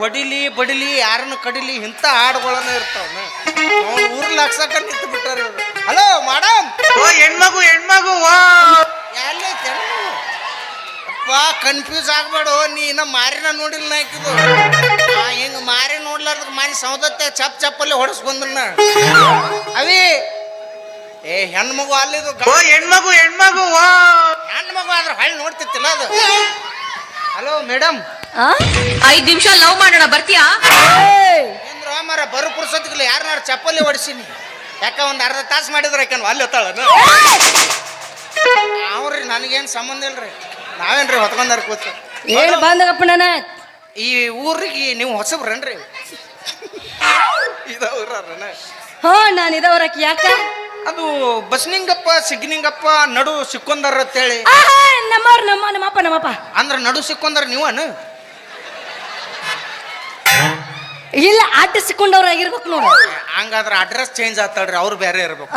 ಹೊಡಿಲಿ ಬಡಿಲಿ ಯಾರನ್ನು ಕಡಿಲಿ ಇಂಥ ಹಾಡುಗಳನ್ನ ಇರ್ತಾವೆ ಅವ್ನು ಊರ್ ಲಕ್ಷಕ ನಿಂತು ಬಿಟ್ಟಾರ ಇವ್ರು. ಹಲೋ ಮಾಡಮ್ ಓ ಹೆಣ್ಮಗು ಹೆಣ್ಮಗು ಎಲ್ಲೈತೆ? ಅಪ್ಪ ಕನ್ಫ್ಯೂಸ್ ಆಗ್ಬೇಡು. ನೀ ಇನ್ನ ಮಾರಿನ ನೋಡಿಲ್ಲ ನಾಕಿದು ಆ ಹಿಂಗ ಮಾರಿ ನೋಡ್ಲಾರ್ದ ಮಾರಿ ಸೌದತ್ತೆ ಚಪ್ ಚಪ್ಪಲ್ಲಿ ಹೊಡಸ್ಕೊಂಡ್ರನ್ನ ಅವಿ ಏ ಹೆಣ್ಮಗು ಮಗು ಅಲ್ಲಿದು ಓ ಹೆಣ್ಮಗು ಹೆಣ್ಮಗು ವಾ ಹೆಣ್ಣು ಮಗು ಆದ್ರೆ ಹಳ್ಳಿ ನೋಡ್ತಿತ್ತಿಲ್ಲ ಅದು. Hello madam? ಐದ್ ನಿಮಿಷ ಲವ್ ಮಾಡೋಣ ಬರ್ತೀಯಾ? ಏನ್ರ ಮರ ಬರೋ ಪುರ್ಸತ್ಗಿಲ್ಲ ಯಾರನ್ನಾರು ಚಪ್ಪಲಿ ಹೊಡಿಸಿನಿ. ಯಾಕ ಒಂದು ಅರ್ಧ ತಾಸು ಮಾಡಿದ್ರೆ ಯಾಕನ್ ಅಲ್ಲಿ ಹೊತ್ತಾಳ ಅವ್ರಿ ನನಗೇನು ಸಂಬಂಧ ಇಲ್ರಿ. ನಾವೇನ್ರಿ ಹೊತ್ಕೊಂಡಾರ ಕೂತ? ಏನು ಬಂದಪ್ಪ ನನ್ನ ಈ ಊರಿಗೆ ನೀವು ಹೊಸಬ್ರನ್ರಿ? ಇದ ಊರನ ಹಾ ನಾನು ಇದವರಕ್ಕೆ ಯಾಕ? ಅದು ಬಸ್ನಿಂಗಪ್ಪ ಸಿಗ್ನಿಂಗಪ್ಪ ನಡು ಸಿಕ್ಕೊಂದಾರ ಅಂತೇಳಿ. ನಮ್ಮವ್ರು ನಮ್ಮ ನಮ್ಮಪ್ಪ ನಮ್ಮಪ್ಪ. ಅಂದ್ರ ನಡು ಸಿಕ್ಕೊಂದಾರ ನೀವನು? ಇಲ್ಲ ಅಡ್ಡ ಸಿಕ್ಕೊಂಡವ್ರು ಆಗಿರ್ಬೇಕು ನೋಡು. ಹಂಗಾದ್ರ ಅಡ್ರೆಸ್ ಚೇಂಜ್ ಆಗ್ತಾಳ್ರಿ ಅವ್ರು ಬೇರೆ ಇರ್ಬೇಕು.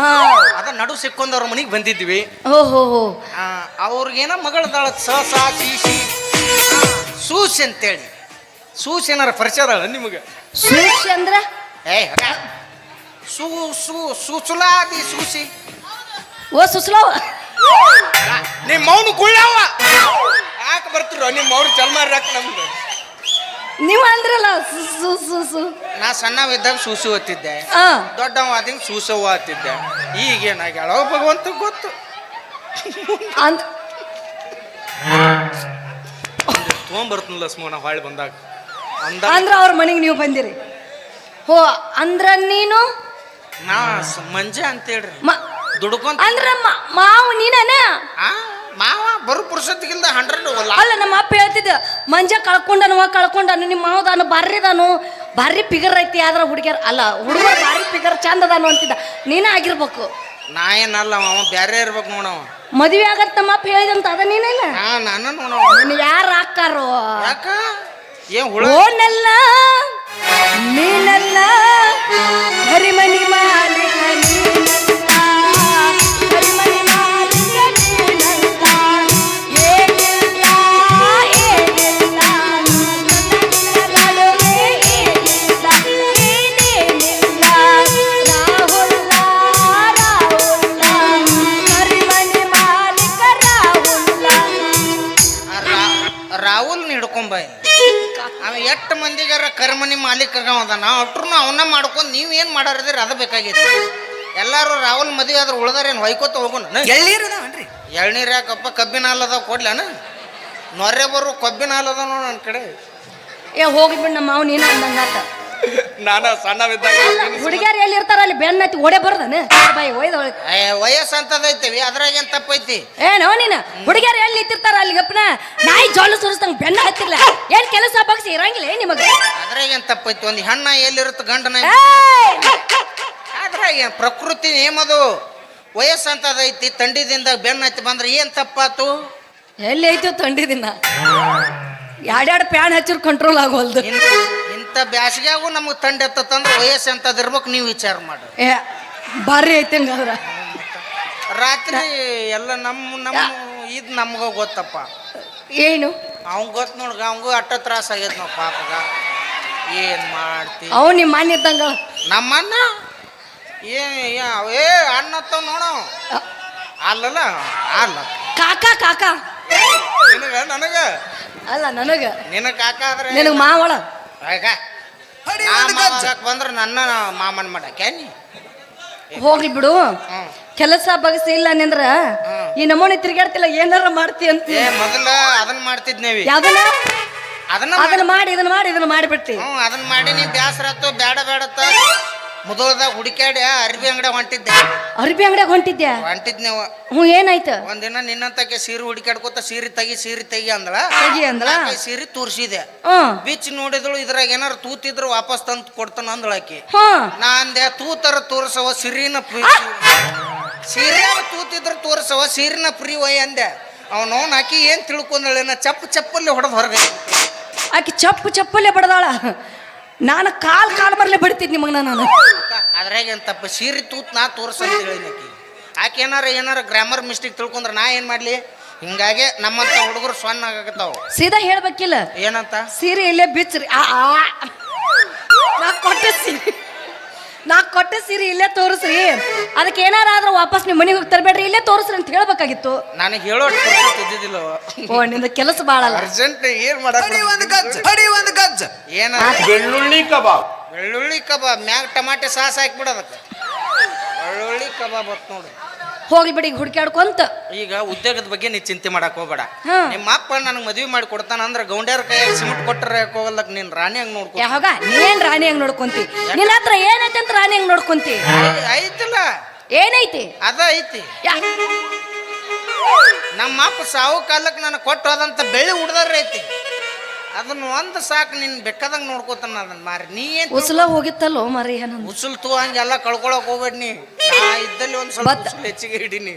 ಅದ ನಡು ಸಿಕ್ಕೊಂಡವ್ರ ಮನೆಗೆ ಬಂದಿದ್ವಿ. ಓಹೋ ಅವ್ರಿಗೇನ ಮಗಳದಾಳ ಸ ಸಾ ಸಿ ಸಿ. ಸೂಸಿ ಅಂತೇಳಿ. ಸೂಸಿ ಏನಾರ ಪರಿಚಯ ಅದಾಳ ನಿಮಗೆ? ಸೂಸಿ ಅಂದ್ರ? ಏ. ಸೂ ಸೂ ಸುಸುಲಾದಿ ಸೂಸಿ. ಓ ಸುಸುಲಾವ. ನಿಮ್ಮ ಮೌನ ಗುಳ್ಳವ ಯಾಕೆ ಬರ್ತಿರೋ ನಿಮ್ಮ ಅವ್ರ ನಮ್ದು ನೀವು ಅಂದ್ರಲ್ಲ ಸು ಸು ಸು ಸು. ನಾ ಸಣ್ಣವಿದ್ದಾಗ ಸೂಸು ಓದ್ತಿದ್ದೆ ಆ. ದೊಡ್ಡವ ಆದಿಂಗ್ ಸೂಸವ್ವ ಆತಿದ್ದೆ ಈಗೇನಾಗ್ಯಾಳ ಭಗವಂತ ಗೊತ್ತು. ಅಂದ್ ತೊಗೊಂಬರ್ತನಲ್ಲ ಸ್ಮೋನ ಹೊಳ್ಳಿ ಬಂದಾಗ. ಅಂದ ಅಂದ್ರ ಅವ್ರ ಮನೆಗೆ ನೀವು ಬಂದಿರಿ. ಹೋ ಅಂದ್ರ ನೀನು? ನಾ ಸ- ಮಂಜ ಅಂತೇಳ್ರಿ ಮ- ದುಡ್ಕೊಂತ ಅಂದ್ರ ಮ- ಮಾವು ನೀನನ? ಆ. ಮಾವ ಬರು ಪುರುಷತ್ಗಿಲ್ದ ಹಂಡ್ರೆಡ್ ಅಲ್ಲ ನಮ್ಮ ಅಪ್ಪ ಹೇಳ್ತಿದ್ದ ಮಂಜ ಕಳ್ಕೊಂಡನು ಕಳ್ಕೊಂಡನು ನಿಮ್ಮ ಮಾವದಾನು ಬರ್ರಿದಾನು ಭಾರಿ ಪಿಗರ್ ಐತಿ ಆದ್ರ ಹುಡುಗಿಯರ್ ಅಲ್ಲ ಹುಡುಗ ಭಾರಿ ಪಿಗರ್ ಚಂದ ಅದಾನು ಅಂತಿದ್ದ. ನೀನೇ ಆಗಿರ್ಬೇಕು. ನಾ ಏನಲ್ಲ ಅವ ಬ್ಯಾರೆ ಇರ್ಬೇಕು ನೋಡವ ಮದುವೆ ಆಗತ್ ನಮ್ಮ ಅಪ್ಪ ಹೇಳಿದಂತ ಅದ ನೀನಲ್ಲ ಹಾ ನಾನು ನೋಡವ ನಿನ್ನ ಯಾರು ಹಾಕಾರೋ ಯಾಕ? ಏನ್ ಹುಳ? ಓನಲ್ಲ ನೀನಲ್ಲ ಹರಿಮನಿ ಮಾಲಿಕ ನೀನಲ್ಲ ಕರ್ಮನಿ ಮಾಲೀಕ ಅದಾನ. ಅಟ್ರು ಅವನ್ನ ಮಾಡ್ಕೊಂಡು ನೀವ್ ಏನ್ ಮಾಡಾರದಿರಿ ಅದ ಬೇಕಾಗಿತ್ತು ಎಲ್ಲರೂ ರಾಹುಲ್ ಮದುವೆ ಆದ್ರೆ ಉಳ್ದಾರೇನು? ಹೊಯ್ಕೋತ ಹೋಗೋಣ. ಎಳ್ನೀರು ಅದಾವನ್ರಿ ಎಳ್ನೀರು ಯಾಕಪ್ಪ ಕಬ್ಬಿನ ಹಾಲು ಅದಾವ ಕೊಡ್ಲೇನ ನೊರೆ ಬರು ಕಬ್ಬಿನ ಹಾಲು ಅದಾವ ನೋಡು ನನ್ನ ಕಡೆ. ಏ ಹೋಗಿಬಿಡ್ ನಮ್ಮ ಮಾವು ನೀನು ಅಂದಂಗಾತ ನಾನ ಸಣ್ಣವಿದ್ದಾಗ ಹುಡುಗಿಯರು ಎಲ್ಲಿ ಇರ್ತಾರ ಅಲ್ಲಿ ಬೆನ್ನ ಹತ್ತಿ ಓಡೇ ಬರ್ದನ. ಬಾಯಿ ಒಯ್ದ ಒಳಗೆ. ಏ, ವಯಸ್ಸು ಅಂತದೈತಿವಿ ಅದ್ರಾಗ ಏನ್ ತಪ್ಪೈತಿ? ಏನೋ ನೀನು ಹುಡುಗಿಯರು ಎಲ್ಲಿ ನಿಂತಿರ್ತಾರ ಅಲ್ಲಿ ಗಪ್ಪನ ನಾಯಿ ಜೋಲು ಸುರಿಸ್ದಂಗ ಬೆನ್ನ ಹತ್ತಿರ್ಲ? ಏನ್ ಕೆಲಸ ಬಗ್ಸಿ ಇರಂಗಿಲ್ಲ ಏನ್ ನಿಮಗೆ? ಅದ್ರಾಗ ಏನ್ ತಪ್ಪೈತಿ ಒಂದು ಹೆಣ್ಣ ಎಲ್ಲಿರುತ್ತೆ ಗಂಡನ! ಅದ್ರಾಗ ಏನ್ ಪ್ರಕೃತಿ ನೇಮದು? ವಯಸ್ಸು ಅಂತದೈತಿ ತಂಡಿದಿಂದ ಬೆನ್ನ ಹತ್ತಿ ಬಂದ್ರೆ ಏನ್ ತಪ್ಪಾತು? ಎಲ್ಲಿ ಐತಿ ತಂಡಿದಿನ ಎರಡೆರಡು ಪ್ಯಾನ್ ಹಚ್ಚಿರ್ ಕಂಟ್ರೋಲ್ ಆಗೋಲ್ದು ಇಂಥ ಬ್ಯಾಸಿಗ್ಯಾಗೂ ನಮಗೆ ತಂಡ ಎತ್ತಂದ್ರೆ ವಯಸ್ಸು ಎಂಥದ್ದು ಇರ್ಬೇಕು ನೀವು ವಿಚಾರ ಮಾಡಿ. ಏ ಭಾರಿ ಐತೆ ಹಂಗಾದ್ರ ರಾತ್ರಿ ಎಲ್ಲ ನಮ್ಮ ನಮ್ಮ ಇದು ನಮ್ಗ ಗೊತ್ತಪ್ಪ. ಏನು? ಅವ್ನ್ ಗೊತ್ತು ನೋಡ್ಗ ಅವಂಗೂ ಅಟ್ಟ ತ್ರಾಸ ಆಗೈತೆ ನಾವು ಪಾಪಗ. ಏನ್ ಮಾಡ್ತಿ? ಅವ್ ನಿಮ್ಮ ಮನೆ ಇದ್ದಂಗ? ನಮ್ಮನ್ನ ಏ ಯಾ- ಏ ಅಣ್ಣ ಅಣ್ಣತ್ತವ ನೋಡ. ಅಲ್ಲಲ್ಲ ಅಲ್ಲ. ಕಾಕ ಕಾಕ? ನಿನಗ ನನಗ? ಅಲ್ಲ ನನಗ. ನಿನಗ ಕಾಕ ಆದ್ರೆ ನಿನಗ ಮಾವಳ? ಆಗ ನಾ ಮಾವಾಗಕ್ ಬಂದ್ರ ನನ್ನ ಮಾಮನ್ ಮಾಡಕ್ಕೆ ನೀ? ಹೋಗ್ಲಿ ಬಿಡು. ಹ್ಮ್ ಕೆಲಸ ಬಗಸಿ ಇಲ್ಲ ನಿಂದ್ರ ಈ ನಮೂನಿ ತಿರ್ಗಾಡ್ತಿಲ್ಲ ಏನಾರ ಮಾಡ್ತಿ ಅಂತ. ಏ ಮೊದಲ ಅದನ್ನ ಮಾಡ್ತಿದ್ನೇವಿ. ಯಾವ್ದನ್ನ ಅದನ್ನ ಅದನ್ನ ಮಾಡಿ ಇದನ್ನ ಮಾಡಿ ಇದನ್ನ ಮಾಡಿಬಿಡ್ತಿ. ಅದನ್ನ ಮಾಡಿ ನೀ ಬ್ಯಾಸರ ಆತು ಬೇಡ ಬೇಡತ್ತ ಮುದೋಳ್ದಾಗ ಹುಡುಕಾಡಿ ಅರ್ಬಿ ಅಂಗಡಿ ಹೊಂಟಿದ್ದೆ. ಅರ್ಬಿ ಅಂಗಡಿಯಾಗ ಹೊಂಟಿದ್ದೆ ಹೊಂಟಿದ್ನೇವ ಹ್ಞೂ ಏನಾಯ್ತು? ಒಂದಿನ ನಿನ್ನಂತಕ್ಕೆ ಸೀರೆ ಹುಡುಕ್ಯಾಡ್ಕೋತ ಸೀರೆ ತೆಗಿ ಸೀರೆ ತೆಗಿ ಅಂದಳ ತೆಗಿ ಅಂದಳ ಆಕೆ ಸೀರೆ ತೋರಿಸಿದೆ. ಬಿಚ್ಚ ಬಿಚ್ಚಿ ನೋಡಿದಳು ಇದ್ರಾಗ ಏನಾರು ತೂತಿದ್ರು ವಾಪಸ್ ತಂದು ಕೊಡ್ತಾನ ಅಂದಳಾಕಿ ಹ್ಮ್ ನಾ ಅಂದೆ ತೂತರ ತೋರಿಸವ ಸಿರಿನ ಪ್ರೀ ಸೀರೆ ತೂತಿದ್ರು ತೋರಿಸವ ಸೀರಿನ ಪ್ರೀ ವೈ ಅಂದೆ. ಅವನವನ್ ಆಕಿ ಏನ್ ತಿಳ್ಕೊಂಡಳೇನ? ಚಪ್ಪ ಚಪ್ಪಲ್ಲಿ ಹೊಡೆದ್ ಹೊರಗೆ. ಆಕಿ ಚಪ್ಪು ಚಪ್ಪಲ್ಲೇ ಬಡದಾಳ. ನಾನು ಕಾಲ್ ಕಾಲ್ ಬರ್ಲಿ ಬಿಡ್ತೀನಿ ನಿಮಗೆ ನಾನು. ಅದ್ರಾಗ ಏನ್ ತಪ್ಪ ಸೀರೆ ತೂತ್ ನಾ ತೋರ್ಸ ಅಂತ ಹೇಳಿನ ಆಕಿ. ಆಕೆ ಏನಾರ ಏನಾರ ಗ್ರಾಮರ್ ಮಿಸ್ಟೇಕ್ ತಿಳ್ಕೊಂಡ್ರೆ ನಾ ಏನ್ ಮಾಡ್ಲಿ? ಹಿಂಗಾಗಿ ನಮ್ಮಂತ ಹುಡುಗರು ಸೊನ್ನ ಆಗತ್ತಾವ ಸೀದಾ ಹೇಳ್ಬೇಕಿಲ್ಲ. ಏನಂತ? ಸೀರೆ ಇಲ್ಲೇ ಬಿಚ್ಚ್ರಿ. ಆ ಆ. ನಾ ಕೊಟ್ಟ ಸೀರೆ ನಾ ಕೊಟ್ಟ ಸೀರೆ ಇಲ್ಲೇ ತೋರಿಸ್ರಿ. ಅದಕ್ಕೆ ಏನಾರ ಆದ್ರೆ ವಾಪಸ್ ನಿಮ್ಮ ಮನೆಗೆ ಹೋಗಿ ತರಬೇಡ್ರಿ ಇಲ್ಲೇ ತೋರಿಸ್ರಿ ಅಂತ ಹೇಳ್ಬೇಕಾಗಿತ್ತು. ನನಗೆ ಹೇಳೋ ಇದ್ದಿದ್ದಿಲ್ಲ ಓ ನಿಂದ ಕೆಲಸ ಬಾಳಲ್ಲ. ಅರ್ಜೆಂಟ್ ಏನ್ ಮಾಡಕ್ ಒಂದು ಗಜ್ಜ ಹಡಿ ಒಂದು ಗಜ್ಜ. ಏನ? ಬೆಳ್ಳುಳ್ಳಿ ಕಬಾಬ್. ಬೆಳ್ಳುಳ್ಳಿ ಕಬಾಬ್. ಮ್ಯಾಗ ಟಮಾಟೆ ಸಾಸ್ ಹಾಕ್ಬಿಡೋದಕ್ಕೆ ಬೆಳ್ಳುಳ್ಳಿ ಕಬಾಬ್ ಬತ್ ನೋಡು. ಹೋಗ್ಲಿ ಬಿಡಿ ಹುಡುಕ್ಯಾಡ್ಕೊಂತ. ಈಗ ಉದ್ಯೋಗದ ಬಗ್ಗೆ ನೀ ಚಿಂತೆ ಮಾಡಕ್ ಹೋಗ್ಬೇಡ. ಹಾ. ನಿಮ್ಮ ಅಪ್ಪ ನನಗೆ ಮದ್ವಿ ಮಾಡಿ ಕೊಡ್ತಾನ ಅಂದ್ರೆ ಗೌಂಡ್ಯಾರ ಕೈ ಸಿಮೆಂಟ್ ಕೊಟ್ಟರೆ ಹೋಗಲ್ಲಕ್ ನೀನ್ ರಾಣಿ ಹಂಗ್ ನೋಡ್ಕೊ ಯಾವಾಗ ನೀನ್ ರಾಣಿ ಹಂಗ್ ನೋಡ್ಕೊಂತಿ? ನಿನ್ನ ಹತ್ರ ಏನೈತೆ ಅಂತ ರಾಣಿ ಹಂಗ್ ನೋಡ್ಕೊಂತಿ? ಐ- ಐತಿಲ್ಲ. ಏನೈತಿ? ಅದ ಐತಿ. ಯಾ- ನಮ್ಮ ಅಪ್ಪ ಸಾವು ಕಾಲಕ್ಕೆ ನನಗೆ ಕೊಟ್ಟು ಹೋದಂತ ಬೆಳ್ಳಿ ಹುಡ್ದಾರ ಐತಿ. ಅದನ್ನ ಒಂದು ಸಾಕು ನಿನ್ ಬೇಕಾದಂಗ ನೋಡ್ಕೋತಾನ ಅದನ್ನ ಮಾರಿ. ನೀ ಏನ್ ಉಸಲ ಹೋಗಿತ್ತಲ್ಲೋ ಮಾರಿ ಏನಂದ ಉಸುಲ್ ತೂ ಹಂಗೆಲ್ಲ ಕಳ್ಕೊಳಕ್ ಹೋಗ್ಬೇಡಿ ನೀ. ನಾ ಇದ್ದಲ್ಲಿ ಒಂದ್ ಸ್ವಲ್ಪ ಬತ್- ಉಸುಲ್ ಹೆಚ್ಚಿಗೆ ಹಿಡೀನಿ.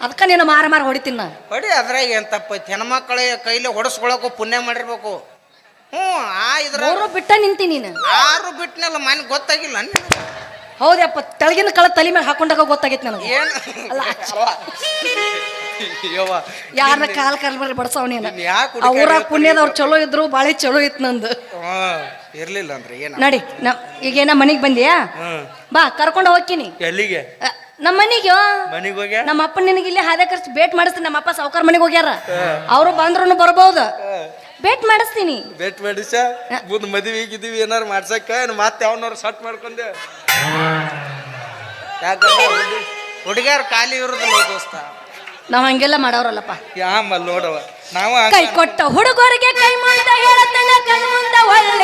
ಅದಕ್ಕ ನೀನು ಮಾರ ಮಾರ ಹೊಡಿತೀನಿ ಹೊಡಿ ಅದ್ರಾಗ ಏನ್ ತಪ್ಪೈತಿ? ಹೆಣ್ಮಕ್ಳ ಕೈಲಿ ಹೊಡಸ್ಕೊಳಕು ಪುಣ್ಯ ಮಾಡಿರ್ಬೇಕು. ಹ್ಞೂ ಆ ಇದ್ರ ಮೂರು ಬಿಟ್ಟ ನಿಂತಿ ನೀನು. ಯಾರು ಬಿಟ್ನಲ್ಲ ಮನೆ ಗೊತ್ತಾಗಿಲ್ಲ ನಿನಗೆ? ಹೌದಪ್ಪ ತೆಳಗಿನ ಕಳ ತಲೆ ಮೇಲೆ ಹಾಕೊಂಡಾಗ ಗೊತ್ತಾಗಿತ್ತು ನನಗೆ. ಏನು ಅಲ್ಲ. ಯವ್ವ, ಯಾರನ್ನ ಕಾಲ್ ಕಾಲ್ ಬರೀ ಬಡ್ಸವ್ ನೀನು ನೀನ್ ಯಾಕ್ ಪುಣ್ಯದವ್ರು ಚಲೋ ಇದ್ರು ಬಾಳೆ ಚಲೋ ಇತ್ತು ನಂದು. ಹಾ, ಇರ್ಲಿಲ್ಲ ಅಂದ್ರೆ ಏನ? ನಡಿ ನಾ ಈಗೇನ ಮನಿಗ್ ಬಂದಿಯಾ? ಹ್ಮ್ ಬಾ ಕರ್ಕೊಂಡು ಹೋಗ್ತೀನಿ. ಎಲ್ಲಿಗೆ? ಅ, ನಮ್ಮ ಮನೆಗೆ ಮನೆಗೆ ಹೋಗ್ಯ? ನಮ್ಮ ಅಪ್ಪ ನಿನಗೆ ಇಲ್ಲಿ ಹಾದೆ ಖರ್ಚು ಭೇಟ್ ಮಾಡಿಸ್ತೀನಿ ನಮ್ಮ ಅಪ್ಪ ಸಾವುಕಾರ ಮನೆಗೆ ಹೋಗ್ಯಾರ. ಅವರು ಬಂದ್ರು ಬರ್ಬೋದು? ಭೇಟ್ ಮಾಡಿಸ್ತೀನಿ. ಬೆಟ್ ಮಾಡಿಸ ಮುಂದ್ ಮದ್ವಿ ಗಿದ್ವಿ ಏನಾರು ಮಾಡ್ಸಕ್ಕ? ಏನ್ ಮತ್ತೆ ಅವನವ್ರು ಸಟ್ ಮಾಡ್ಕೊಂಡೆ ಯಾಕಂದ್ರೆ ಹುಡುಗ್ಯಾರ ಖಾಲಿ ಇರೋದಿಲ್ಲ ದೋಸ್ತ. ನಾವ್ ಹಂಗೆಲ್ಲ ಮಾಡೋರಲ್ಲಪ್ಪ. ಯಾಮಲ್ ನೋಡವ ನಾವು ಕೈ ಕೊಟ್ಟ ಹುಡುಗರಿಗೆ ಕೈ ಮುಂದ ಹೇಳತನ ಕಣ್ ಮುಂದ ಒಳ್ಳೆ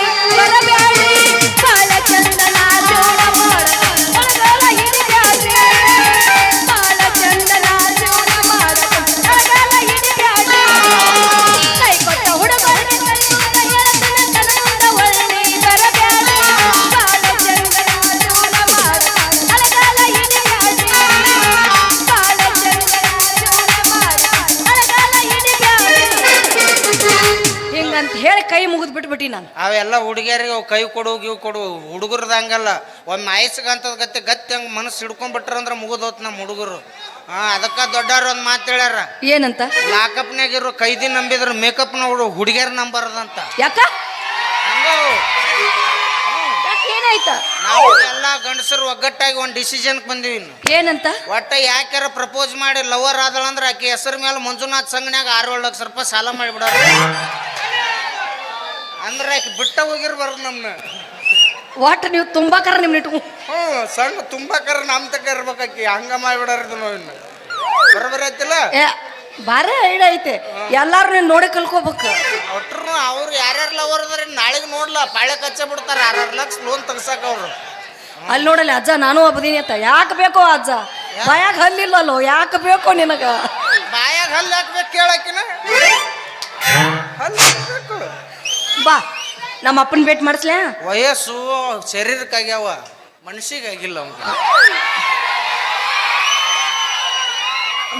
ಕೈ ಕೊಡು ಗಿವ್ ಕೊಡು. ಹುಡುಗರ್ದು ಹಂಗಲ್ಲ. ಒಮ್ಮೆ ಆಯಸ್ಗಂತದ ಗತ್ತೆ ಗತ್ತೆ ಹಂಗೆ ಮನಸ್ಸು ಹಿಡ್ಕೊಂಡ್ಬಿಟ್ರಂದ್ರೆ ಮುಗಿದೋತ್ ನಮ್ಮ ಹುಡುಗರು. ಹಾ ಅದಕ್ಕೆ ದೊಡ್ಡವ್ರು ಒಂದು ಮಾತು ಹೇಳ್ಯಾರ. ಏನಂತ? ಲಾಕಪ್ನಾಗ ಇರೋ ಕೈದಿ ನಂಬಿದ್ರು ಮೇಕಪ್ನ ಹುಡು ಹುಡುಗಿಯರ್ ನಂಬರದಂತ. ಯಾಕ? ಏನಾಯ್ತ? ನಾವು ಎಲ್ಲ ಗಂಡಸರು ಒಗ್ಗಟ್ಟಾಗಿ ಒಂದು ಡಿಸಿಷನ್ ಬಂದೀವಿ. ಏನಂತ? ಒಟ್ಟ ಯಾಕ್ಯಾರ ಪ್ರಪೋಸ್ ಮಾಡಿ ಲವರ್ ಆದಳಂದ್ರ ಆಕೆ ಹೆಸರು ಮೇಲೆ ಮಂಜುನಾಥ್ ಸಂಘನ್ಯಾಗ ಆರು ಏಳು ಲಕ್ಷ ರೂಪಾಯಿ ಸಾಲ ಮಾಡಿಬಿಡೋರು. ಅಂದ್ರೆ ಆಕೆ ಬಿಟ್ಟ ಹೋಗಿರ್ಬಾರ್ದು ನಮ್ಮನ್ನ ಒಟ್ಟು ನೀವು ತುಂಬಾ ಕರ ನಿಮ್ನ ಇಟ್ಕೊ ಹ್ಞೂ ಸಂಘ ತುಂಬಾ ಕರ ನಮ್ಮ ತಕ್ಕ ಇರ್ಬೇಕಾಕಿ ಹಂಗ ಮಾಡಿಬಿಡಾರ್ದು ನಾವು ಇನ್ನು. ಬರೋಬರ ಐತಿಲ್ಲ ಏ ಬಾರಿ ಐಡ ಐತೆ. ಎಲ್ಲಾರು ನೀನ್ ನೋಡಿ ಕಲ್ಕೋಬೇಕು ಒಟ್ರು ಅವ್ರು ಯಾರ್ಯಾರು ಲವರ್ ಅದಾರ ನಾಳೆಗೆ ನೋಡ್ಲ ಪಾಳೆ ಕಚ್ಚ ಬಿಡ್ತಾರ. ಆರಾರು ಲಕ್ಷ ಲೋನ್ ತೆಗ್ಸಾಕ ಅವ್ರು. ಅಲ್ಲಿ ನೋಡಲ್ಲ ಅಜ್ಜ ನಾನು ಒಬ್ಬದೀನಿ ಅಂತ. ಯಾಕೆ ಬೇಕೋ ಅಜ್ಜ? ಬಾಯಾಗ ಹಲ್ಲಿಲ್ಲಲ್ಲೋ ಯಾಕೆ ಬೇಕೋ ನಿನಗ? ಬಾಯಾಗ ಹಲ್ಲು ಹಾಕ್ಬೇಕು ಕೇಳಕ್ಕಿನ? ಹಲ್ಲು ಹಾಕ್ಬೇಕು ಬಾ. ನಮ್ಮ ಅಪ್ಪನ ಭೇಟಿ ಮಾಡಿಸ್ಲ? ವಯಸ್ಸು ಶರೀರಕ್ಕಾಗ್ಯಾವ ಮನುಷ್ಯಗಾಗಿಲ್ಲ ಅವ್ನಿಗೆ.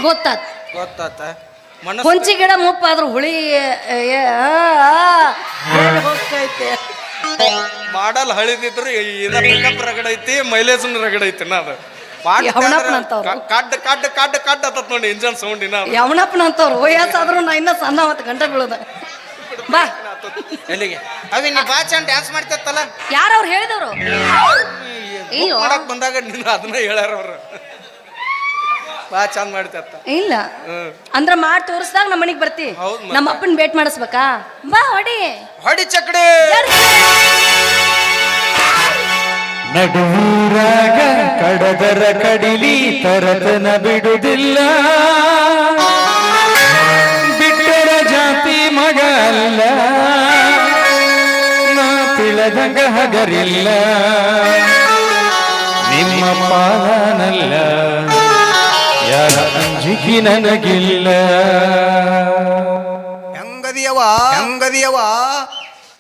ಗೊತ್ತಾತ್. ಗೊತ್ತಾತ. ಮನಸ್ಸು ಹೊಂಚಿ ಗಿಡ ಮುಪ್ಪ ಆದ್ರೂ ಹುಳಿ ಏ, ಏ, ಆ, ಹೋಗ್ತೈತೆ? ಮಾಡಲ್ ಹಳಿದಿದ್ರು ಏನ ಪಿಕಪ್ ರಗಡ ಐತಿ ಮೈಲೇಜ್ ರಗಡ ಐತಿ ನಾ ಅದು. ಪಾಟ್ ಯಾವನಪ್ಪನ ಅಂದ್ರೆ ಅಂತವ್ರು? ಕ- ಕಡ್ ಕಡ್ ಕಡ್ ಕಡ್ ಅತ್ತತ್ ನೋಡಿ ಇಂಜನ್ ಸೌಂಡ್ ಇನ್ನ ಅದು. ಅಂತವ್ರು. ವಯಸ್ಸಾದ್ರೂ ನಾ ಇನ್ನ ಸಣ್ಣ ಅವತ್ತು ಗಂಟೆ ಬೀಳದ. ಬಾ. ಎಲ್ಲಿಗೆ? ಅವಿ ನೀ ಬಾ ಚಂದ ಡ್ಯಾನ್ಸ್ ಮಾಡ್ತಿತ್ತಲ್ಲ ಯಾರು ಅವ್ರು ಹೇಳಿದವರು? ಅಯ್ಯೋ. ಮಾಡಕ್ ಬಂದಾಗ ನಿನ್ನ ಅದನ್ನ ಹೇಳ್ಯಾರ ಅವ್ರು. ಬಾ ಚಂದ ಮಾಡ್ತಿರ್ತ. ಇಲ್ಲ. ಅಂದ್ರ ಮಾಡಿ ತೋರಿಸಿದಾಗ ನಮ್ಮ ಮನೆಗೆ ಬರ್ತಿ. ಹೌದ್ ಮತ್ತೆ. ನಮ್ಮ ಅಪ್ಪನ ಭೇಟ್ ಮಾಡಿಸ್ಬೇಕಾ? ಬಾ ಹೊಡಿ. ಹೊಡಿ ಚಕ್ಡಿ. ನಡುವೂರಾಗ ಕಡದರ ಕಡಿಲಿ ತರತನ ಬಿಡುದಿಲ್ಲ. ಬಿಟ್ಟರ ಜಾತಿ ಮಗ ತಿಳದಂಗ ಹಗರಿಲ್ಲ ನಿಮ್ಮ ಪಾಲನಲ್ಲ. ಯಾರ ಅಂಜಿಕಿ ನನಗಿಲ್ಲ. ಹೆಂಗದಿಯವ ಹೆಂಗದಿಯವ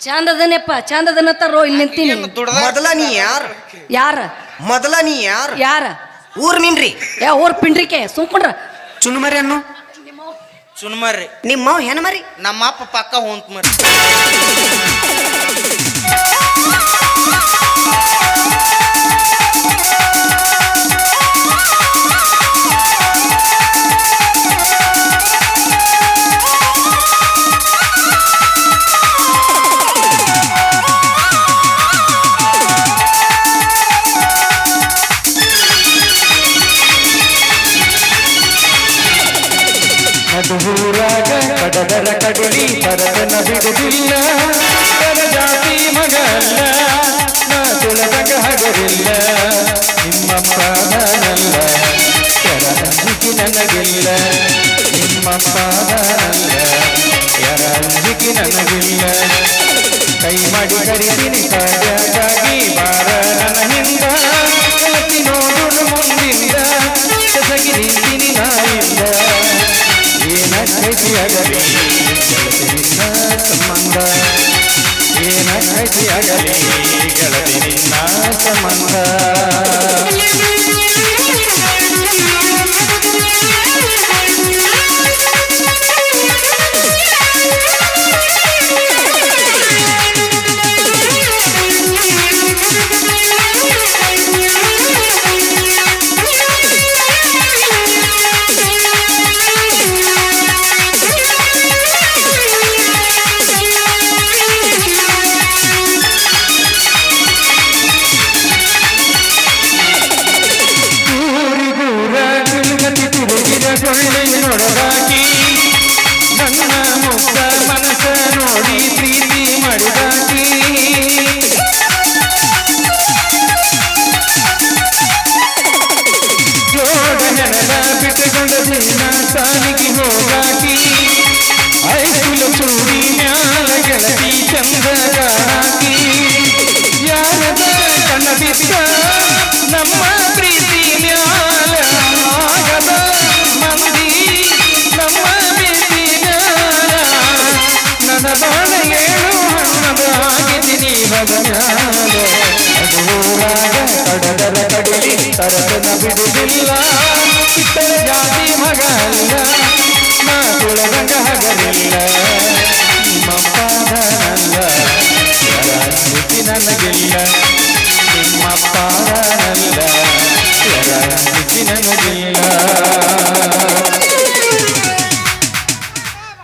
ಚಂದದನೆಪ್ಪ ಚಂದದನತ್ತಾರೋ ಇಲ್ಲಿ ನಿಂತೀನಿ. ದುಡ್ದ ಮೊದಲ ನೀ ಯಾರ? ಯಾರ? ಮೊದಲ ನೀ ಯಾರ? ಯಾರ? ಊರ್ ನಿನ್ರಿ? ಯಾ ಊರ್ ಪಿಂಡ್ರಿಕೆ ಸುಮ್ಕೊಂಡ್ರ. ಚುನುಮರಿ ಅನ್ನು? ಚುನ್ಮರ್ರಿ ನಿಮ್ಮ ಹೆಣ್ಮರಿ? ನಮ್ಮ ಅಪ್ಪ ಪಕ್ಕ ಹೊಂತ ಮರಿ ಪಾದನಲ್ಲ ಮಿತಿ ನನಗಿಲ್ಲ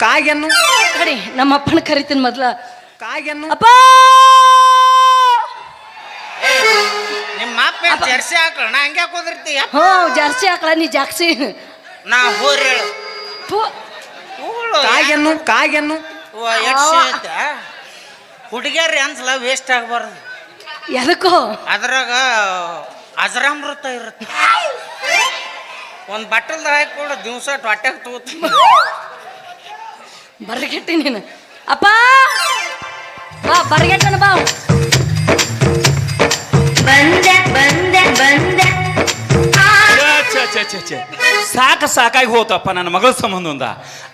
ಕಾಗೆನ್ನು ನಮ್ಮ ಅಪ್ಪನ ಕರಿತೀನಿ ಮೊದ್ಲ. ಕಾಗೆನ್ನು? ಅಪ್ಪ! ನಿಮ್ಮ ಅಪ್ಪ ಜರ್ಸಿ ಹಾಕಳ ನಾ ಹಂಗೆ ಕುದಿರ್ತೀಯ ಹ್ಞೂ ಜಾಸ್ತಿ ಹಾಕಳ ನೀ ಜಾಕ್ಸಿ. ನಾ ಹೋರಿ ಹೇಳು. ಥು, ಕಾಗೆನ್ನು ಕಾಗೆನ್ನು? ಹುಡುಗಿಯರಿ ಅನ್ಸಲ ವೇಸ್ಟ್ ಆಗಬಾರ್ದು. ಎದಕ್ಕೋ ಅದ್ರಾಗ ಅಜರಾಮೃತ ಇರುತ್ತೆ. ಒಂದು ಬಟ್ಟಲ್ದ ಹಾಕೊಂಡು ಕೂಡ ದಿವಸ ಹೊಟ್ಟೆಗೆ ತಗೋತೀನಿ ಬರ್ಗೆಟ್ಟಿ ನೀನು. ಅಪ್ಪ! ಬಾ ಬರ್ಗೆಟ್ಟನ ಬಾ. ಬಂದ ಬಂದೆ ಬಂದೆ. ಛೆ. ಸಾಕ ಸಾಕಾಗಿ ಹೋತಪ್ಪ ನನ್ನ ಮಗಳ ಸಂಬಂಧ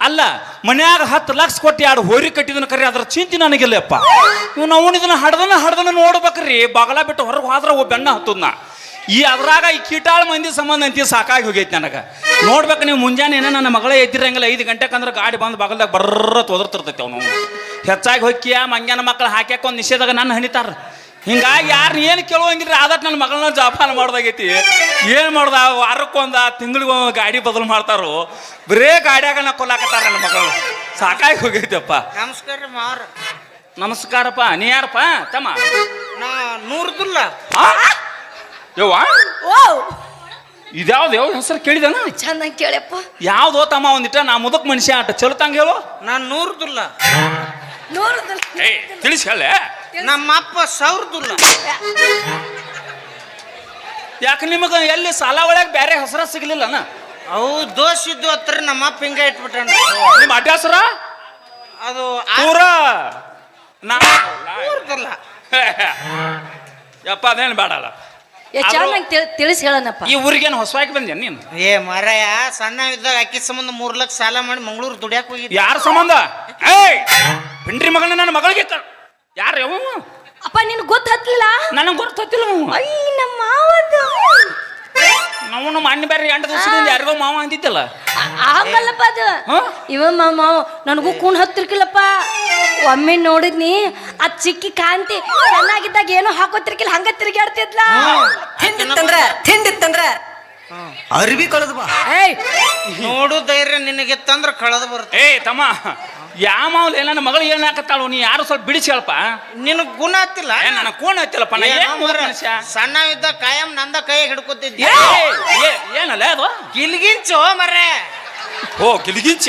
ಅಲ್ಲ, ಮನ್ಯಾಗ ಹತ್ತು ಲಕ್ಷ ಕೊಟ್ಟು ಎರಡು ಹೋರಿ ಕಟ್ಟಿದನ ಕರೆ, ಅದ್ರ ಚಿಂತೆ ನನಗಿಲ್ಲಪ್ಪ. ಇವ್ ನಾವು ಇದನ್ನ ಹಡ್ದನ ಹಡ್ದನ ನೋಡ್ಬೇಕ್ರಿ, ಬಗಲ ಬಿಟ್ಟು ಹೊರಗೆ ಹೋದ್ರೆ ಒಬ್ಬ ಬೆಣ್ಣ ಹತ್ತದ್ನ. ಈ ಅದ್ರಾಗ ಈ ಕೀಟಾಳ ಮಂದಿ ಸಂಬಂಧ ಅಂತ ಸಾಕಾಗಿ ಹೋಗೈತಿ ನನಗೆ. ನೋಡ್ಬೇಕು ನೀವು ಮುಂಜಾನೆ ಏನೋ ನನ್ನ ಮಗಳ ಎದ್ದಿರಂಗಿಲ್ಲ, ಐದು ಗಂಟೆಗೆ ಅಂದ್ರೆ ಗಾಡಿ ಬಂದು ಬಗಲ್ದಾಗ ಬರ್ರ ತೊದರ್ತಿರ್ತೈತೆ ಅವನು. ಹೆಚ್ಚಾಗಿ ಹೊಕ್ಕಿಯ ಮಂಗ್ಯಾನ ಮಕ್ಕಳು ಹಾಕ್ಯಾಕ ಒಂದು ನಿಷೇಧಾಗ ನನ್ನ ಹಣಿತಾರ. ಹಿಂಗಾಗಿ ಯಾರನ್ನ ಏನು ಕೇಳುವಂಗಿಲ್ಲ ಆದಟ್ ನನ್ನ ಮಗಳನ್ನ ಜಾಪಾನ ಮಾಡ್ದಾಗೈತಿ. ಏನು ಮಾಡ್ದ ವಾರಕ್ಕೊಂದ ತಿಂಗಳಿಗೆ ಒಂದು ಗಾಡಿ ಬದಲು ಮಾಡ್ತಾರೋ ಬರೇ ಗಾಡಿಯಾಗ ನಾ ಕೊಲ್ಲಾಕತ್ತಾರ ನನ್ನ ಮಗಳು. ಸಾಕಾಗಿ ಹೋಗೈತಪ್ಪ. ನಮಸ್ಕಾರ ಮಾರ ಮಾವ್ರ. ನಮಸ್ಕಾರಪ್ಪ. ನೀ ಯಾರಪ್ಪ? ತಮ್ಮ? ನಾ ನೂರ್ದುಲ್ಲ? ಯವ್ವ? ಓ! ಇದ್ಯಾವ್ದು ಯಾವ ಹೆಸರು ಕೇಳಿದನ ಚೆನ್ನಾಗಿ ಕೇಳಪ್ಪ ಯಾವ್ದೋ ತಮ್ಮ ಒಂದಿಟ್ಟ ನಾ ಮುದಕ್ ಮನುಷ್ಯ ಆಟ ಚಲತಂಗ ಹೇಳು. ನಾನು ನೂರ್ದುಲ್ಲ. ತಿಳಿಸಿ ಹೇಳೆ ನಮ್ಮ ಅಪ್ಪ ಸಾವಿರದುಲ್ಲ ಯಾಕೆ ನಿಮಗೆ ಎಲ್ಲಿ ಸಾಲ ಒಳಗೆ ಬೇರೆ ಹೆಸರ ಸಿಗ್ಲಿಲ್ಲನ? ಅವು ದೋಷ ಇದ್ದು ಹತ್ರ ನಮ್ಮಪ್ಪ ಹಿಂಗ ಇಟ್ಬಿಟ್ಟ ನಿಮ್ಮ ಅಡ್ಡ ಹೆಸರ? ಅದು ನೂರ್ದುಲ್ಲ ಯಪ್ಪ ಅದೇನು ಬೇಡಲ್ಲ ತಿಳಿಸಿ ಹೇಳನಪ್ಪ. ಈ ಊರಿಗೇನು ಹೊಸವಾಗಿ ಬಂದೆ ನೀನು? ಏ ಮರಯ ಸಣ್ಣ ಇದ್ದಾಗ ಅಕ್ಕಿ ಸಂಬಂಧ ಮೂರ್ ಲಕ್ಷ ಸಾಲ ಮಾಡಿ ಮಂಗಳೂರು ದುಡಿಯಾಕ ಹೋಗಿದ್ದೆ. ಯಾರ ಸಂಬಂಧ? ಏಯ್! ಪಿಂಡ್ರಿ ಮಗನ ನನ್ನ ಮಗಳಿಗೆ ಯಾರು ಯಾವ ಅಪ್ಪ ನಿನ್ ಗೊತ್ತು ಹತ್ತಲಿಲ್ಲ ನನಗೆ ಗೊತ್ತಿಲ್ಲ ಅಯ್ಯ ನಮ್ಮ ಮಾವದು. ನಾವು ನಮ್ಮ ಅಣ್ಣ ಬೇರೆ ಎಂಟು ದಿವಸದಿಂದ ಯಾರಿಗೋ ಮಾವ ಅಂದಿದ್ದಲ್ಲ. ಆಗಲ್ಲಪ್ಪ ಅದು? ಇವ ಮಾವ ನನಗೂ ಕೂನ್ ಹತ್ತಿರ್ಕಿಲ್ಲಪ್ಪ. ಒಮ್ಮೆ ನೋಡಿದ್ನಿ ಆ ಚಿಕ್ಕಿ ಕಾಂತಿ ಚೆನ್ನಾಗಿದ್ದಾಗ ಏನೋ ಹಾಕೋತಿರ್ಕಿಲ್ಲ ಹಂಗ ತಿರ್ಗಾಡ್ತಿದ್ಲ ತಿಂದಿತ್ತಂದ್ರ ತಿಂದಿತ್ತಂದ್ರ. ಅರ್ಬಿ ಕಳೆದ ಬಾ. ಏಯ್! ನೋಡು ಧೈರ್ಯ ನಿನಗಿತ್ತಂದ್ರ ಕಳೆದ ಬರುತ್ತೆ. ಏ ತಮ್ಮ. ಯಾವ ಏನ ನನ್ನ ಮಗಳು ಏನ್ ಹಾಕತ್ತಾಳು? ನೀ ಯಾರು ಸ್ವಲ್ಪ ಬಿಡಿಸಿ ಹೇಳಪ್ಪ. ನಿನಗ್ ಗುಣ ಹತ್ತಿಲ್ಲ? ಏ ನನ್ನ ಕೋಣ ಐತಲ್ಲಪ್ಪ ನಾ ಏನೋ ಏನ್ ಮಾರ್ರೆ, ಮನುಷ್ಯ? ಸಣ್ಣ ಇದ್ದ ಕಾಯಂ ನಂದ ಕೈ ಹಿಡ್ಕೊತಿದ್ದೆ. ಏಯ್, ಏ- ಏನಲ್ಲ ಅದು? ಗಿಲ್ಗಿಂಚು ಮರ್ರೆ. ಓ ಗಿಲ್ಗಿಂಚ?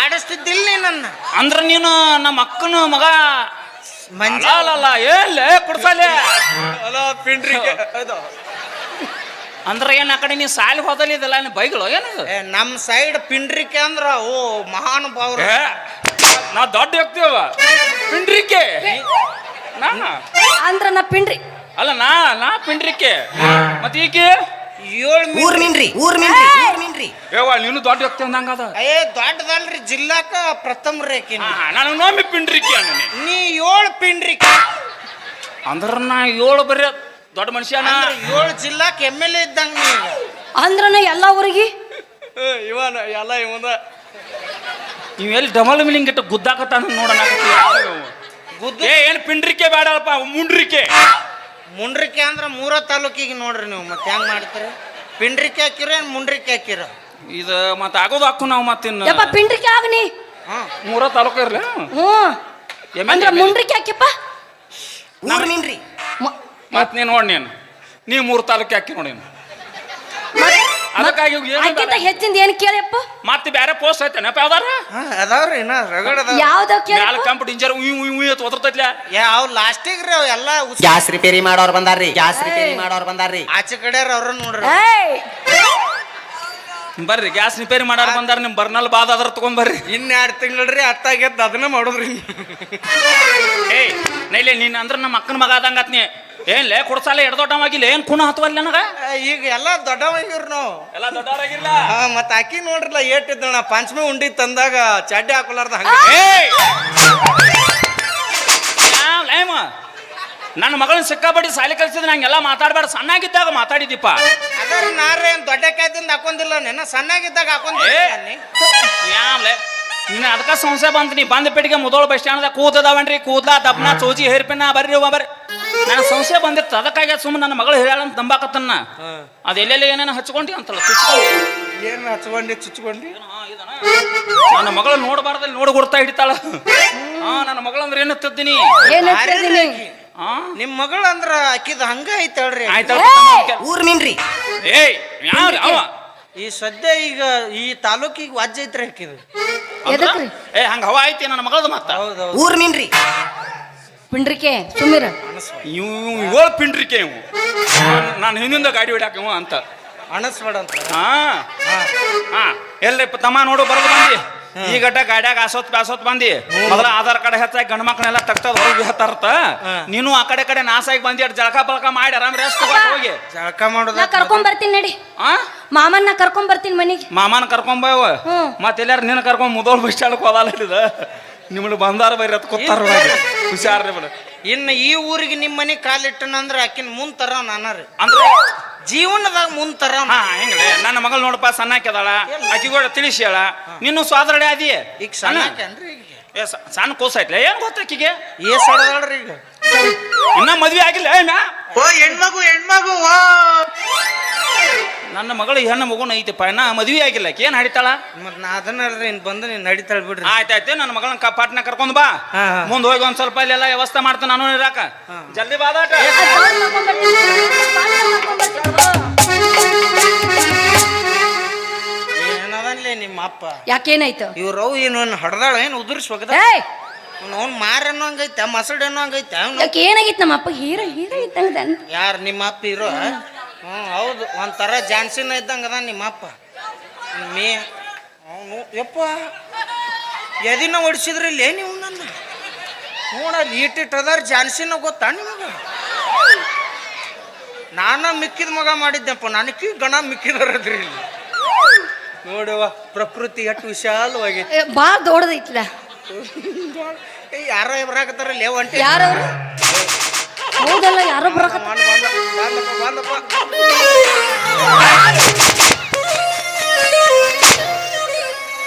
ಆಡಿಸ್ತಿದ್ದಿಲ್ಲ ನೀ ನನ್ನ ಅಂದ್ರ ನೀನು ನಮ್ಮ ಅಕ್ಕನ ಮಗ? ಮಂಜ ಅಲ್ಲ ಏನ್ಲೇ ಕುಡ್ಸಲೆ ಅಂದ್ರ ಏನ್ ಆ ಕಡೆ ನೀ ಸಾಲಿ ಹೋದಲ್ಲಿ ಇದೆಲ್ಲ ಏನ್ ಬೈಗಳು? ಏನದು ಏ, ನಮ್ ಸೈಡ್ ಪಿಂಡ್ರಿಕೆ ಅಂದ್ರ ಓ ಮಹಾನುಭಾವ್ರ. ಏ, ನಾ ದೊಡ್ಡ ವ್ಯಕ್ತಿ ಅವ. ಪಿಂಡ್ರಿಕೆ. ನಾ ಅಂದ್ರ ನಾ ಪಿಂಡ್ರಿ. ಅಲ್ಲ ನಾ ನಾ ಪಿಂಡ್ರಿಕೆ. ಮತ್ತೆ ಈಕೆ? ಏಳು ಊರ್ ನಿನ್ರಿ ಊರ್ ಮೀನ್ರಿ ಊರ್ ನಿನ್ರಿ ಏವ ನೀನು ದೊಡ್ಡ ವ್ಯಕ್ತಿ ಅಂದಂಗದ ಏ ದೊಡ್ಡದಲ್ರಿ ಜಿಲ್ಲಾಕ ಪ್ರಥಮ ರೇಖೆ ನಾನು ನೋಮಿ ಪಿಂಡ್ರಿಕೆ ಅನ್ನಿ ನೀ ಏಳು ಪಿಂಡ್ರಿ ಅಂದ್ರ ನಾ ಏಳು ಬರೀ ದೊಡ್ಡ ಮನುಷ್ಯ ಏಳು ಜಿಲ್ಲಾಕ ಎಂ ಎಲ್ ಎ ಇದ್ದಂಗ ಅಂದ್ರ ನಾ ಎಲ್ಲ ಊರಿಗೆ? ಇವನ ಎಲ್ಲ ಇವಂದ. ನೀವು ಎಲ್ಲಿ ಡಬಲ್ ಮೀನಿಂಗ್ ಇಟ್ಟು ಗುದ್ದಾಕತ್ತಾನ ನೋಡೋಣ ಗುದ್ದು ಏ ಏನು ಪಿಂಡ್ರಿಕೆ ಬೇಡಪ್ಪ ಮುಂಡ್ರಿಕೆ. ಮುಂಡ್ರಿಕೆ ಅಂದ್ರೆ ಮೂರ ತಾಲೂಕಿಗೆ ನೋಡ್ರಿ ನೀವು ಮತ್ತೆ ಹೆಂಗ್ ಮಾಡ್ತೀರಿ? ಪಿಂಡ್ರಿಕೆ ಹಾಕಿರ ಏನ್ ಮುಂಡ್ರಿಕೆ ಹಾಕಿರ? ಇದು ಮತ್ತೆ ಆಗೋದು ಹಾಕು ನಾವು ಮತ್ತಿನ್ನು ಯಪ್ಪ ಪಿಂಡ್ರಿಕೆ ಆಗನಿ ಹಾ. ಮೂರ ತಾಲೂಕು ಇರ್ಲಿ ಹ್ಞೂ. ಅಂದ್ರೆ ಮುಂಡ್ರಿಕೆ ಹಾಕಿಪ್ಪ. ಊರ್ ನಿನ್ರಿ ಮ- ಮತ್ತೆ ನೀನು ನೋಡಿ ನೀನು. ನೀ ಮೂರು ತಾಲೂಕು ಹಾಕಿ ನೋಡಿ ನೀನು. ಅದಕ್ಕಾಗಿ ಏನು ಅದಕ್ಕಿಂತ ಬೇಡ. ಹೆಚ್ಚಿಂದ ಏನ್ ಕೇಳಿಯಪ್ಪ ಮತ್ತೆ ಬೇರೆ ಪೋಸ್ಟ್ ಐತೆನಪ್ಪ ಯಾವ್ದಾರ? ಹಾ, ಅದಾವ್ರಿ ಇನ್ನ ರಗಡ ಅದಾವ. ಮ್ಯಾಲ ಕಂಪ್ ಡಿಂಜರ್ ಉಯ್ ಉಯ್ ಉಯ್ ಅಂತ ಒದರ್ತೈತ್ಲ ಯಾವ ಲಾಸ್ಟಿಗೆ ರೀ ಅವ್ ಎಲ್ಲ ಉಸ್- ಗ್ಯಾಸ್ ರಿಪೇರಿ ಮಾಡೋರ್ ಬಂದಾರ್ರಿ ಗ್ಯಾಸ್ ರಿಪೇರಿ ಮಾಡೋರ್ ಬಂದಾರ್ರಿ. ಆಚೆ ಕಡೆ ಅವ್ರ ನೋಡ್ರಿ. ಏಯ್. ಬರ್ರಿ ಗ್ಯಾಸ್ ರಿಪೇರಿ ಮಾಡಾರ ಬಂದಾರ ನಿಮ್ ಬರ್ನಲ್ ಬಾದ ಅದ್ರ ತಗೊಂಡ್ ಬರ್ರಿ. ಇನ್ನ ಎರಡು ತಿಂಗಳ್ರಿ ಅತ್ತಾಗೆದ್ದು ಅದನ್ನ ಮಾಡೋದ್ರಿ. ಏಯ್ ನೈಲೆ ನೀನ್ ಅಂದ್ರ ನಮ್ಮ ಅಕ್ಕನ ಮಗ ಆದಂಗ ನೀ ಏನ್ ಲೇ ಕುಡ್ಸಾಲೆ ಎಡ್ದೊಡ್ಡವಾಗಿಲ್ಲ ಏನ್ ಕುಣ ಹತ್ತವಲ್ಲ ನನಗ? ಈಗ ಎಲ್ಲ ದೊಡ್ಡವಾಗಿವ್ರಿ ನಾವು. ಎಲ್ಲ ದೊಡ್ಡವರಾಗಿಲ್ಲ ಮತ್ತ ಅಕ್ಕಿ ನೋಡ್ರಲ್ಲ ಏಟಿದ್ದಣ ಪಂಚಮಿ ಉಂಡಿ ತಂದಾಗ ಚಡ್ಡಿ ಹಾಕೊಲಾರ್ದ ಹಂಗ. ಏಯ್! ಯಾವ ಲೇಮ? ನನ್ನ ಮಗಳನ್ನ ಸಿಕ್ಕಾಪಟ್ಟಿ ಸಾಲಿ ಕಲ್ಸಿದ್ರೆ ನಂಗೆಲ್ಲ ಮಾತಾಡ್ಬೇಡ ಸಣ್ಣಾಗಿದ್ದಾಗ ಮಾತಾಡಿದಿಪ್ಪ ಅದರ ನಾರೇ ಏನ್ ದೊಡ್ಡ ಕಾಯ್ದಿಂದ ಹಾಕೊಂಡಿಲ್ಲ ನೆನ ಸಣ್ಣಾಗಿದ್ದಾಗ ಏ! ನಿನ್ನ ಅದಕ್ಕ ಸಂಸೆ ಬಂತ ನೀ ಬಂದ ಪೆಟ್ಟಿಗೆ ಮುದೋಳ ಬಸ್ ಸ್ಟ್ಯಾಂಡ್ದಾಗ ಕೂದದವನ್ರಿ ಕೂದ್ಲ ದಬ್ನ ಚೋಜಿ ಹೇರ್ಪಿನ ಬರ್ರಿ ಒಬ್ಬ ಬರ್ರಿ. ನನಗೆ ಸಂಶಯ ಬಂದಿತ್ತು. ಅದಕ್ಕಾಗಿ ಸುಮ್ಮನೆ ನನ್ನ ಮಗಳು ಹೇಳ ಅಂತ ನಂಬಾಕತ್ತನ್ನ. ಅದು ಎಲ್ಲೆಲ್ಲಿ ಏನೇನು ಹಚ್ಕೊಂಡಿ ಅಂತಲ್ಲ ಚುಚ್ಕೊಂಡು. ಏನ್ ಹಚ್ಕೊಂಡಿ ಚುಚ್ಕೊಂಡಿ? ನನ್ನ ಮಗಳು ನೋಡಬಾರ್ದಲ್ಲಿ ನೋಡಿ ಗುರ್ತಾ ಹಿಡಿತಾಳ. ಹಾ ನನ್ನ ಮಗಳಂದ್ರೆ ಏನು ತಿದ್ದೀನಿ ನಿಮ್ ಮಗಳ ಅಂದ್ರ ಅಕ್ಕಿದ ಹಂಗ ಐತಳ್ರಿ. ಊರ್ ನಿನ್ರಿ ಏಯ್ ಅವ? ಈ ಸದ್ಯ ಈಗ ಈ ತಾಲೂಕಿಗೆ ವಾಜ್ಯ ಐತ್ರಿ ಹಾಕಿದ್ರು? ಏ ಹಂಗ ಹವ ಐತಿ ನನ್ನ ಮಗಳದ ಮತ್ತ. ಹೌದು. ಊರ್ ಮೀನ್ರಿ. ಪಿಂಡ್ರಿಕೆ ಸುಮೀರ. ಇವು ಏಳು ಪಿಂಡ್ರಿಕೆ ಇವು ನಾನು ಹಿಂದಿಂದ ಗಾಡಿ ಹೊಡ್ಯಾಕ ಇವ ಅಂತ. ಅಣಸ್ಬೇಡ ಅಂತ. ಹಾ. ಹಾ. ಎಲ್ಲಿ ತಮ್ಮ ನೋಡು ಬರೋದು ಬಂದಿ. ಈ ಗಡ್ಡ ಗಾಡ್ಯಾಗ ಆಸೋತ್ ಬ್ಯಾಸೋತ್ ಬಂದಿ. ಮೊದಲ ಆಧಾರ್ ಕಾರ್ಡ್ ಹೆಚ್ಚಾಗಿ ಗಂಡ ಮಕ್ಕಳೆಲ್ಲ ತಗ್ತದ ಹೊರಗೆ ಹತ್ತಾರತ. ನೀನು ಆ ಕಡೆ ಕಡೆ ನಾಸಾಗಿ ಬಂದಿ ಅಟ್ ಜಳಕ ಬಳಕ ಮಾಡಿ ಆರಾಮ್ ರೆಸ್ಟ್ ಹೋಗಿ. ಜಳಕ ಮಾಡೋದ ನಾ ಕರ್ಕೊಂಡ್ ಬರ್ತೀನಿ ನಡಿ. ಆ? ಮಾಮನ್ನ ಕರ್ಕೊಂಡ್ ಬರ್ತೀನಿ ಮನಿಗೆ. ಮಾಮನ ಕರ್ಕೊಂಡ್ ಹ್ಮ್. ಮತ್ತೆ ಎಲ್ಲಾರು ನಿನ್ನ ಕರ್ಕೊಂಡ್ ಮುದೋಳ್ ಬಸ್ ಸ್ಟ್ಯಾಂಡ್ ಹೋದಲ್ಲ ಹಿಡಿದ ಬಂದಾರ ಬೈರಿ ಅತ್ ಕೂತಾರ ಹುಷಾರ್ರಿ ಬಿಡು. ಇನ್ನು ಈ ಊರಿಗೆ ನಿಮ್ಮ ಮನೆ ಕಾಲಿಟ್ಟನಂದ್ರ ಆಕಿನ ಮುಂದ್ ತರ ನಾನು ಅಂದ್ರೆ? ಜೀವನದಾಗ ಮುಂದ್ ತರ ಹಾ ಹೆಂಗ್ಲೆ ನನ್ನ ಮಗಳು ನೋಡಪ್ಪ ಸಣ್ಣಕ್ಕೆದಾಳ ಆಕಿ ಕೂಡ ತಿಳಿಸಿ ಹೇಳ. ನೀನು ಸ್ವಾದರಡೆ ಆದಿ ಈಗ ಸಣ್ಣಕೇನ್ರಿ ಈಗ? ಏ ಸ- ಸಣ್ಣ ಕೋಸ ಐತ್ಲೆ? ಏನ್ ಗೊತ್ತಾಕಿಗೆ ಏ ಹೊಡೆದಾಳ್ರಿ ಈಗ. ಇನ್ನ ಮದ್ವೆ ಆಗಿಲ್ಲ. ಏ ಮ್ಯಾ? ಓ ಹೆಣ್ಮಗು ಹೆಣ್ಮಗು ನನ್ನ ಮಗಳು ಹೆಣ್ಣು ಮಗುನ ಐತಿಪ್ಪ ನಾ ಮದುವೆ ಆಗಿಲ್ಲ ಏನ್ ಹಡಿತಾಳ? ಮತ್ ನಾ ಅದನ್ನ ಇನ್ ಬಂದು ನೀನ್ ನಡಿತಾಳ ಬಿಡ್ರಿ. ಆಯ್ತಾಯ್ತು ನನ್ನ ಮಗಳನ್ನ ಕ ಪಾಟ್ನ ಕರ್ಕೊಂಡ್ ಬಾ. ಮುಂದ್ ಹೋಗಿ ಒಂದ್ ಸ್ವಲ್ಪ ಇಲ್ಲೆಲ್ಲ ವ್ಯವಸ್ಥೆ ಮಾಡ್ತೇನೆ ನಾನು ಇರಾಕ ಜಲ್ದಿ ಬಾದಾಟ ಏನದನ್ಲೇ ನಿಮ್ಮ ಅಪ್ಪ? ಯಾಕೇನಾಯ್ತು? ಇವ್ರವ್ ಏನು ಹಡ್ದಾಳ ಏನು ಉದುರ್ಸ್ ಹೋಗದ ಅವ್ನು ಮಾರ ಅನ್ನೋ ಹಂಗೈತೆ ಮಸಡ್ ಅನ್ನೋ ಹಂಗೈತೆ ಯಾಕೆ ಏನಾಗಿತ್ತು ನಮ್ಮ ಅಪ್ಪ? ಹೀರೋ ಹೀರೋ ಇದ್ದಂಗ ಯಾರು ನಿಮ್ಮ ಅಪ್ಪ ಇರೋ? ಹ್ಞೂ ಹೌದು. ಒಂಥರ ಜಾನ್ಸಿನ ಇದ್ದಂಗೆ ಅದ ನಿಮ್ಮ ಅಪ್ಪ ಮೇ ಅವನು ಯಪ್ಪ ಎದಿನ ಹೊಡಿಸಿದ್ರಿಲ್ಲ ನೀವು ನನ್ನ? ನೋಡಲ್ಲಿ ಈಟಿಟ್ ಅದಾರ ಜಾನ್ಸಿನ ಗೊತ್ತಾ ನಿಮಗೆ? ನಾನ ಮಿಕ್ಕಿದ ಮಗ ಮಾಡಿದ್ದೆಪ್ಪ. ನನಗೆ ಗಣ ಮಿಕ್ಕಿದಾರದ್ರಿ ಇಲ್ಲಿ. ನೋಡುವ ಪ್ರಕೃತಿ ಎಷ್ಟು ವಿಶಾಲವಾಗೈತಿ. ಭಾಳ ದೊಡ್ಡದೈತ್ಲ. ಯಾರ ಯಾರೋ ಒಂಟಿ. ಯಾರವ್ರು? ಹೌದಲ್ಲ ಯಾರೋ ಬರಕ ಬಂದ ಬಂದ ಬಂದಪ್ಪ ಬಂದಪ್ಪ.